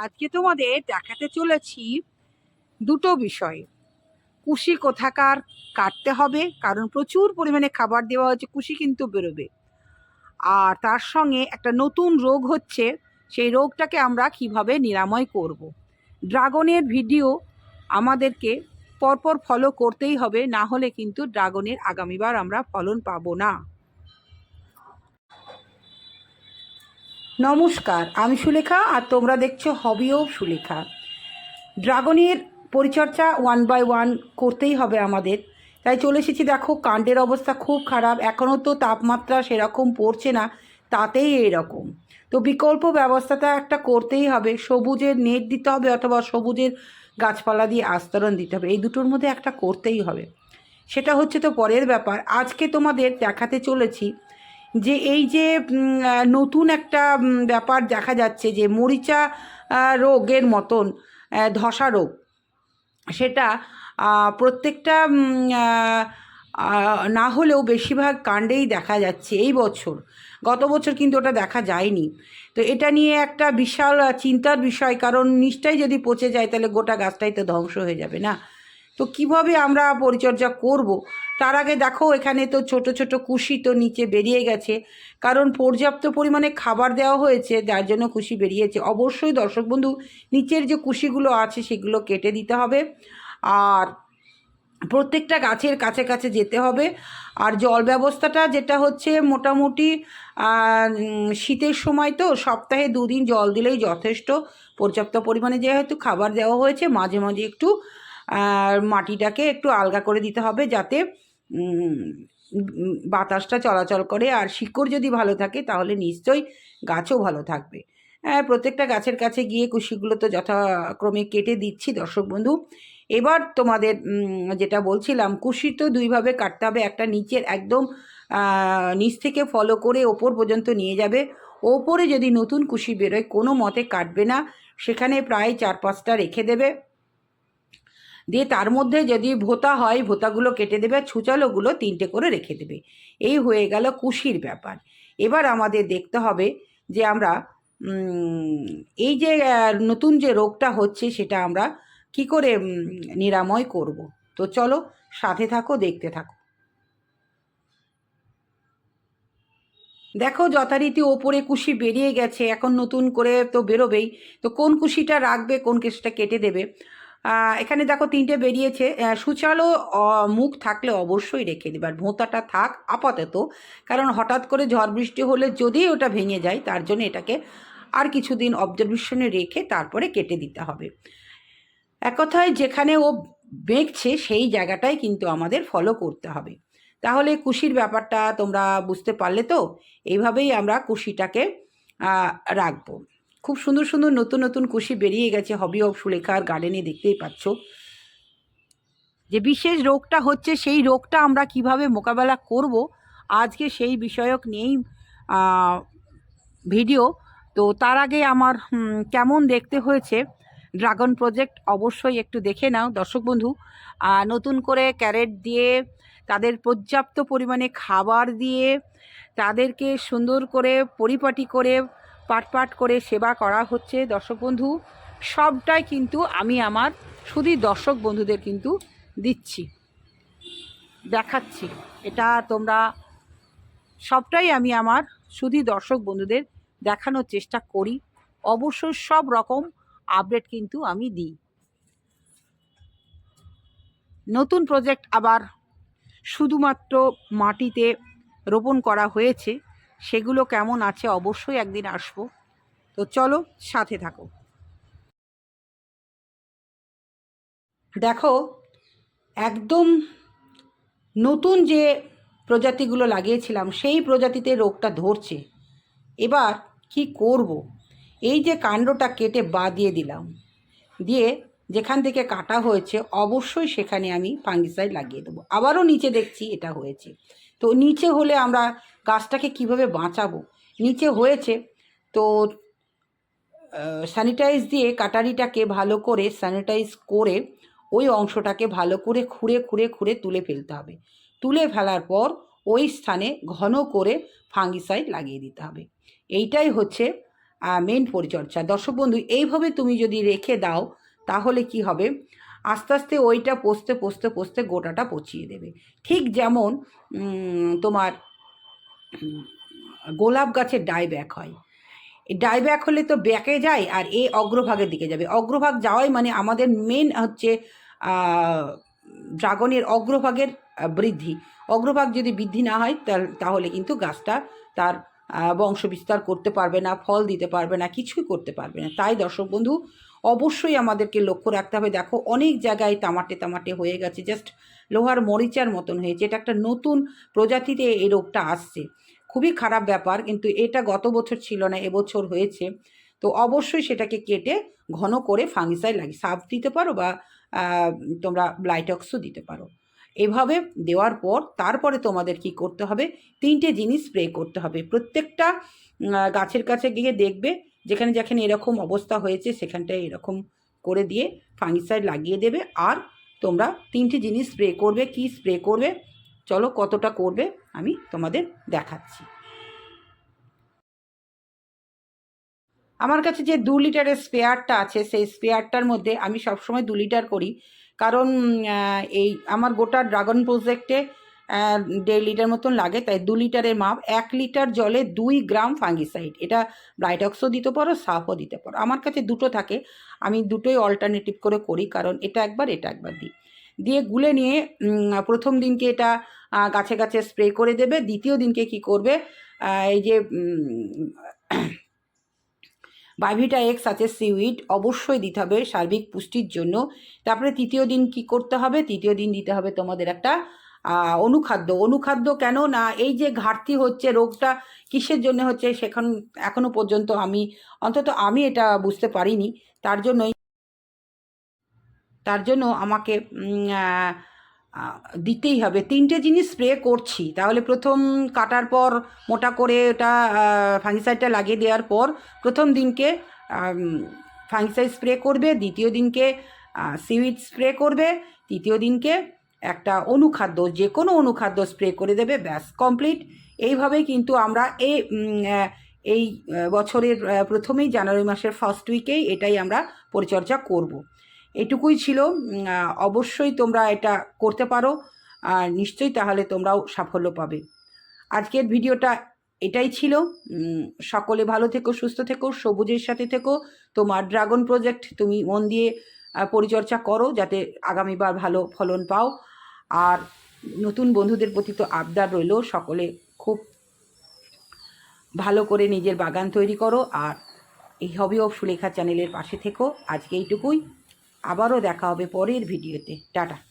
আজকে তোমাদের দেখাতে চলেছি দুটো বিষয়। কুশি কোথাকার কাটতে হবে, কারণ প্রচুর পরিমাণে খাবার দেওয়া হচ্ছে কুশি কিন্তু বেরোবে। আর তার সঙ্গে একটা নতুন রোগ হচ্ছে, সেই রোগটাকে আমরা কীভাবে নিরাময় করব। ড্রাগনের ভিডিও আমাদেরকে পরপর ফলো করতেই হবে, না হলে কিন্তু ড্রাগনের আগামীবার আমরা ফলন পাবো না। নমস্কার, আমি সুলেখা আর তোমরা দেখছ হবি অফ সুলেখা। ড্রাগনের পরিচর্যা ওয়ান বাই ওয়ান করতেই হবে আমাদের। তাই চলে এসেছি, দেখো, কাণ্ডের অবস্থা খুব খারাপ। এখনও তো তাপমাত্রা সেরকম পড়ছে না, তাতেই এরকম তো বিকল্প ব্যবস্থাটা একটা করতেই হবে, সবুজের নেট দিতে হবে অথবা সবুজের গাছপালা দিয়ে আস্তরণ দিতে হবে, এই দুটোর মধ্যে একটা করতেই হবে। সেটা হচ্ছে তো পরের ব্যাপার। আজকে তোমাদের দেখাতে চলেছি যে এই যে নতুন একটা ব্যাপার দেখা যাচ্ছে যে মরিচা রোগের মতন ধসা রোগ, সেটা প্রত্যেকটা না হলেও বেশিরভাগ কাণ্ডেই দেখা যাচ্ছে এই বছর। গত বছর কিন্তু ওটা দেখা যায়নি। তো এটা নিয়ে একটা বিশাল চিন্তার বিষয়, কারণ নিচটাই যদি পচে যায় তাহলে গোটা গাছটাই তো ধ্বংস হয়ে যাবে না? তো কীভাবে আমরা পরিচর্যা করব? তার আগে দেখো, এখানে তো ছোট ছোট কুশি তো নিচে বেরিয়ে গেছে। কারণ পর্যাপ্ত পরিমাণে খাবার দেওয়া হয়েছে, যার জন্য কুশি বেরিয়েছে। অবশ্যই দর্শক বন্ধু, নিচের যে কুশিগুলো আছে, সেগুলো কেটে দিতে হবে। আর প্রত্যেকটা গাছের কাছে কাছে যেতে হবে। আর জল ব্যবস্থাটা যেটা হচ্ছে মোটামুটি শীতের সময় তো সপ্তাহে দুদিন জল দিলেই যথেষ্ট। পর্যাপ্ত পরিমাণে যেহেতু খাবার দেওয়া হয়েছে, মাঝে মাঝে একটু আহ, মাটিটাকে একটু আলগা করে দিতে হবে যাতে বাতাসটা চলাচল করে। আর শিকড় যদি ভালো থাকে তাহলে নিশ্চয়ই গাছও ভালো থাকবে। হ্যাঁ প্রত্যেকটা গাছের কাছে গিয়ে কুশিগুলো তো যথাক্রমে কেটে দিচ্ছি দর্শক বন্ধু। এবার তোমাদের যেটা বলছিলাম কুশি তো দুইভাবে কাটতে হবে। একটা নিচের একদম নিচ থেকে ফলো করে ওপর পর্যন্ত নিয়ে যাবে। ওপরে যদি নতুন কুশি বেরোয় কোনো মতে কাটবে না। সেখানে প্রায় চার পাঁচটা রেখে দেবে। দিয়ে তার মধ্যে যদি ভোতা হয়, ভোতাগুলো কেটে দেবে আর ছুচালোগুলো তিনটে করে রেখে দেবে। এই হয়ে গেল কুশির ব্যাপার। এবার আমাদের দেখতে হবে যে আমরা এই যে নতুন যে রোগটা হচ্ছে সেটা আমরা কি করে নিরাময় করব? তো চলো সাথে থাকো, দেখতে থাকো। দেখো যথারীতি ওপরে কুশি বেরিয়ে গেছে, এখন নতুন করে তো বেরোবেই। তো কোন কুশিটা রাখবে, কোন কুশিটা কেটে দেবে? এখানে দেখো তিনটে বেরিয়েছে। সুচালো মুখ থাকলে অবশ্যই রেখে দেবে আর ভোঁতাটা থাক আপাতত, কারণ হঠাৎ করে ঝড় বৃষ্টি হলে যদি ওটা ভেঙে যায়, তার জন্য এটাকে আর কিছুদিন অবজারভেশনে রেখে তারপরে কেটে দিতে হবে। এক কথায় যেখানে ও বেঁকছে, সেই জায়গাটাই কিন্তু আমাদের ফলো করতে হবে। তাহলে কুশির ব্যাপারটা তোমরা বুঝতে পারলে তো? এইভাবেই আমরা কুশিটাকে রাখব। খুব সুন্দর সুন্দর নতুন নতুন কুশি বেরিয়ে গেছে হবি অফ সুলেখার গার্ডেনে দেখতেই পাচ্ছ। যে বিশেষ রোগটা হচ্ছে সেই রোগটা আমরা কীভাবে মোকাবেলা করব আজকে সেই বিষয়ক আহ, ভিডিও তো তার আগে আমার কেমন দেখতে হয়েছে ড্রাগন প্রজেক্ট অবশ্যই একটু দেখে নাও দর্শক বন্ধু। নতুন করে ক্যারেট দিয়ে তাদের পর্যাপ্ত পরিমাণে খাবার দিয়ে তাদেরকে সুন্দর করে পরিপাটি করে পাট পাট করে সেবা করা হচ্ছে। দর্শক বন্ধু, সবটাই কিন্তু আমি আমার শুধু দর্শক বন্ধুদের কিন্তু দিচ্ছি, দেখাচ্ছি। এটা তোমরা, সবটাই আমি আমার শুধু দর্শক বন্ধুদের দেখানোর চেষ্টা করি। অবশ্যই সব রকম আপডেট কিন্তু আমি দিই। নতুন প্রজেক্ট আবার শুধুমাত্র মাটিতে রোপণ করা হয়েছে। সেগুলো কেমন আছে অবশ্যই একদিন আসব। তো চলো সাথে থাকো। দেখো, একদম নতুন যে প্রজাতিগুলো লাগিয়েছিলাম, সেই প্রজাতিতে রোগটা ধরছে। এবার কি করব? এই যে কাণ্ডটা কেটে বা দিয়ে দিলাম। দিয়ে যেখান থেকে কাটা হয়েছে, অবশ্যই সেখানে আমি ফাঙ্গিসাইড লাগিয়ে দেবো। আবারও নিচে দেখছি এটা হয়েছে। তো নিচে হলে আমরা গাছটাকে কীভাবে বাঁচাবো? নিচে হয়েছে, তো স্যানিটাইজ দিয়ে কাটারিটাকে ভালো করে স্যানিটাইজ করে ওই অংশটাকে ভালো করে খুঁড়ে খুঁড়ে খুঁড়ে তুলে ফেলতে হবে। তুলে ফেলার পর ওই স্থানে ঘন করে ফাঙ্গিসাইড লাগিয়ে দিতে হবে। এইটাই হচ্ছে মেন পরিচর্যা। দর্শক বন্ধু, এইভাবে তুমি যদি রেখে দাও তাহলে কি হবে? আস্তে আস্তে ওইটা পোস্তে পোস্তে পোস্তে গোটাটা পচিয়ে দেবে। ঠিক যেমন তোমার, গোলাপ গাছের ডাই ব্যাক হয়। ডাই ব্যাক হলে তো ব্যাকে যায় আর এ অগ্রভাগের দিকে যাবে। অগ্রভাগ যাওয়াই মানে আমাদের মেন হচ্ছে ড্রাগনের অগ্রভাগের বৃদ্ধি। অগ্রভাগ যদি বৃদ্ধি না হয় তাহলে কিন্তু গাছটা তার বংশ বিস্তার করতে পারবে না, ফল দিতে পারবে না, কিছুই করতে পারবে না। তাই দর্শক বন্ধু অবশ্যই আমাদেরকে লক্ষ্য রাখতে হবে। দেখো, অনেক জায়গায় তামাটে তামাটে হয়ে গেছে জাস্ট লোহার মরিচার মতন হয়েছে। এটা একটা নতুন প্রজাতিতে এই রোগটা আসছে। খুবই খারাপ ব্যাপার, কিন্তু এটা গত বছর ছিল না, এবছর হয়েছে। তো অবশ্যই সেটাকে কেটে ঘন করে ফাঙ্গিসাইড লাগে সাপ দিতে পারো বা তোমরা ব্লাইটক্সও দিতে পারো। এভাবে দেওয়ার পর তারপরে তোমাদের কি করতে হবে? তিনটে জিনিস স্প্রে করতে হবে। প্রত্যেকটা গাছের কাছে গিয়ে দেখবে যেখানে যেখানে এরকম অবস্থা হয়েছে সেখানটায় এরকম করে দিয়ে ফাঙ্গিসাইড লাগিয়ে দেবে আর তোমরা তিনটি জিনিস স্প্রে করবে, কি স্প্রে করবে, চলো কতটা করবে আমি তোমাদের দেখাচ্ছি। আমার কাছে যে দু লিটারের স্পেয়ারটা আছে, সেই স্পেয়ারটার মধ্যে আমি সবসময় দু লিটার করি। কারণ এই আমার গোটা ড্রাগন প্রজেক্টে দেড় লিটার মতন লাগে, তাই দু লিটারের মাপ। এক লিটার জলে দুই গ্রাম ফাঙ্গিসাইড। এটা ব্রাইটক্সও দিতে পারো সাফও দিতে পারো। আমার কাছে দুটো থাকে। আমি দুটোই অল্টারনেটিভ করে করি, কারণ এটা একবার এটা একবার দিই। দিয়ে গুলে নিয়ে প্রথম দিনকে এটা গাছে গাছে স্প্রে করে দেবে। দ্বিতীয় দিনকে কি করবে? এই যে বাইভিটা এক্স আছে সিউইড অবশ্যই দিতে হবে সার্বিক পুষ্টির জন্য। তারপরে তৃতীয় দিন কি করতে হবে? তৃতীয় দিন দিতে হবে তোমাদের একটা অনুখাদ্য। অনুখাদ্য কেন না এই যে ঘাটতি হচ্ছে, রোগটা কিসের জন্য হচ্ছে সেখান, এখনও পর্যন্ত আমি, অন্তত আমি এটা বুঝতে পারিনি। তার জন্যই, তার জন্য আমাকে দিতেই হবে। তিনটে জিনিস স্প্রে করছি। তাহলে প্রথম কাটার পর, মোটা করে ওটা ফাঙ্গিসাইডটা লাগিয়ে দেওয়ার পর, প্রথম দিনকে ফাঙ্গিসাইড স্প্রে করবে। দ্বিতীয় দিনকে সিউইড স্প্রে করবে। তৃতীয় দিনকে একটা অনুখাদ্য যে কোনো অনুখাদ্য স্প্রে করে দেবে, ব্যাস কমপ্লিট এইভাবেই কিন্তু আমরা এই এই বছরের প্রথমেই জানুয়ারি মাসের ফার্স্ট উইকেই এটাই আমরা পরিচর্যা করব। এটুকুই ছিল অবশ্যই তোমরা এটা করতে পারো, আর নিশ্চয়ই তাহলে তোমরাও সাফল্য পাবে। আজকের ভিডিওটা এটাই ছিল সকলে ভালো থেকো, সুস্থ থেকো, সবুজের সাথে থেকো। তোমার ড্রাগন প্রজেক্ট তুমি মন দিয়ে পরিচর্যা করো, যাতে আগামীবার ভালো ফলন পাও। আর নতুন বন্ধুদের প্রতি তো আবদার রইল, সকলে খুব ভালো করে নিজের বাগান তৈরি করো আর এই হবি অফ সুলেখা চ্যানেলের পাশে থেকো। আজকে এইটুকুই। আবারও দেখা হবে পরের ভিডিওতে। টাটা।